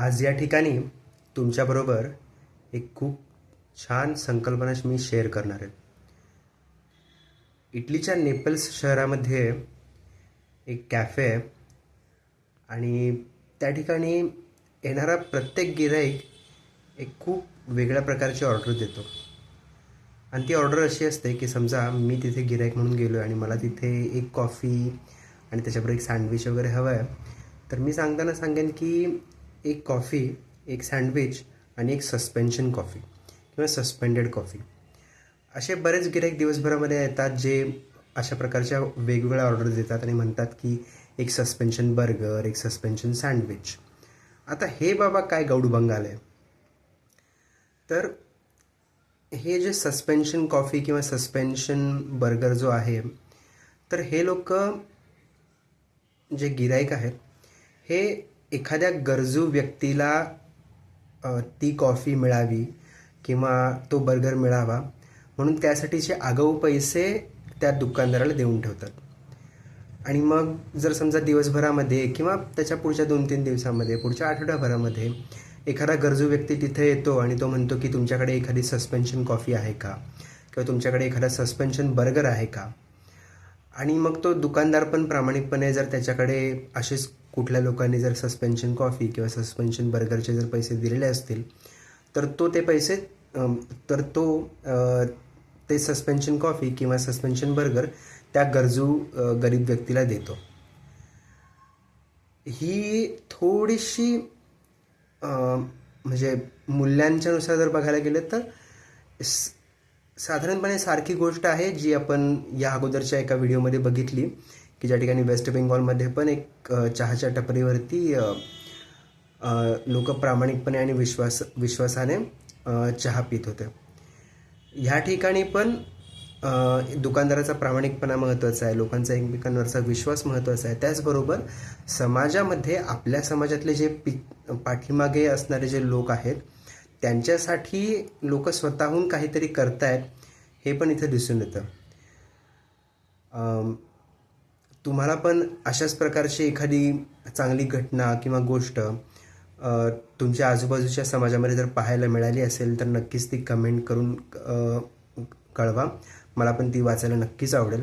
आज या ठिकाणी तुमच्याबरोबर एक खूप छान संकल्पना मी शेअर करणार आहे. इटलीच्या नेपल्स शहरामध्ये एक कॅफे आहे आणि त्या ठिकाणी येणारा प्रत्येक गिराईक एक खूप वेगळ्या प्रकारची ऑर्डर देतो. आणि ती ऑर्डर अशी असते की समजा मी तिथे गिराईक म्हणून गेलो आहे आणि मला तिथे एक कॉफी आणि त्याच्याबरोबर एक सँडविच वगैरे हवं आहे तर मी सांगताना सांगेन की एक कॉफी एक सँडविच आणि एक सस्पेन्शन कॉफी किंवा सस्पेंडेड कॉफी. असे बरेच गिराईक दिवसभरामध्ये येतात जे अशा प्रकारच्या वेगवेगळ्या ऑर्डर देतात आणि म्हणतात की एक सस्पेन्शन बर्गर एक सस्पेन्शन सँडविच. आता हे बाबा काय गौड बंगाल आहे? तर हे जे सस्पेन्शन कॉफी किंवा सस्पेन्शन बर्गर जो आहे तर हे लोक जे गिराईक आहेत हे एखाद्या गरजू व्यक्तीला ती कॉफी मिळावी किंवा तो बर्गर मिळावा म्हणून त्यासाठीचे आगाऊ पैसे त्या दुकानदाराला देऊन ठेवतात. आणि मग जर समजा दिवसभरामध्ये किंवा त्याच्या पुढच्या दोन तीन दिवसामध्ये पुढच्या आठवड्याभरामध्ये एखादा गरजू व्यक्ती तिथे येतो आणि तो म्हणतो की तुमच्याकडे एखादी सस्पेन्शन कॉफी आहे का? किंवा तुमच्याकडे एखादा सस्पेन्शन बर्गर आहे का? आणि मग तो दुकानदार पण प्रामाणिकपणे जर त्याच्याकडे असेच कुठल्या लोकांनी जर सस्पेन्शन कॉफी किंवा सस्पेन्शन बर्गरचे जर पैसे दिलेले असतील तर तो ते पैसे तर तो ते सस्पेन्शन कॉफी किंवा सस्पेन्शन बर्गर त्या गरजू गरीब व्यक्तीला देतो. ही थोडीशी म्हणजे मूल्यांच्यानुसार जर बघायला गेलं तर साधारणपणे सारखी गोष्ट आहे जी आपण या अगोदरच्या एका व्हिडिओमध्ये बघितली. की ज्या ठिकाणी वेस्ट बेंगॉलमध्ये पण एक चहाच्या टपरीवरती लोक प्रामाणिकपणे आणि विश्वास विश्वासाने चहा पित होते. ह्या ठिकाणी पण दुकानदाराचा प्रामाणिकपणा महत्त्वाचा आहे लोकांचा एकमेकांवरचा विश्वास महत्त्वाचा आहे. त्याचबरोबर समाजामध्ये आपल्या समाजातले जे पि पाठीमागे असणारे जे लोक आहेत त्यांच्यासाठी लोक स्वतःहून काहीतरी करतायत हे पण इथं दिसून येतं. तुम्हाला पण अशाच प्रकारची एखादी चांगली घटना किंवा गोष्ट तुमच्या आजूबाजूच्या समाजामध्ये जर पाहायला मिळाली असेल तर नक्कीच ती कमेंट करून कळवा. मला पण ती वाचायला नक्कीच आवडेल.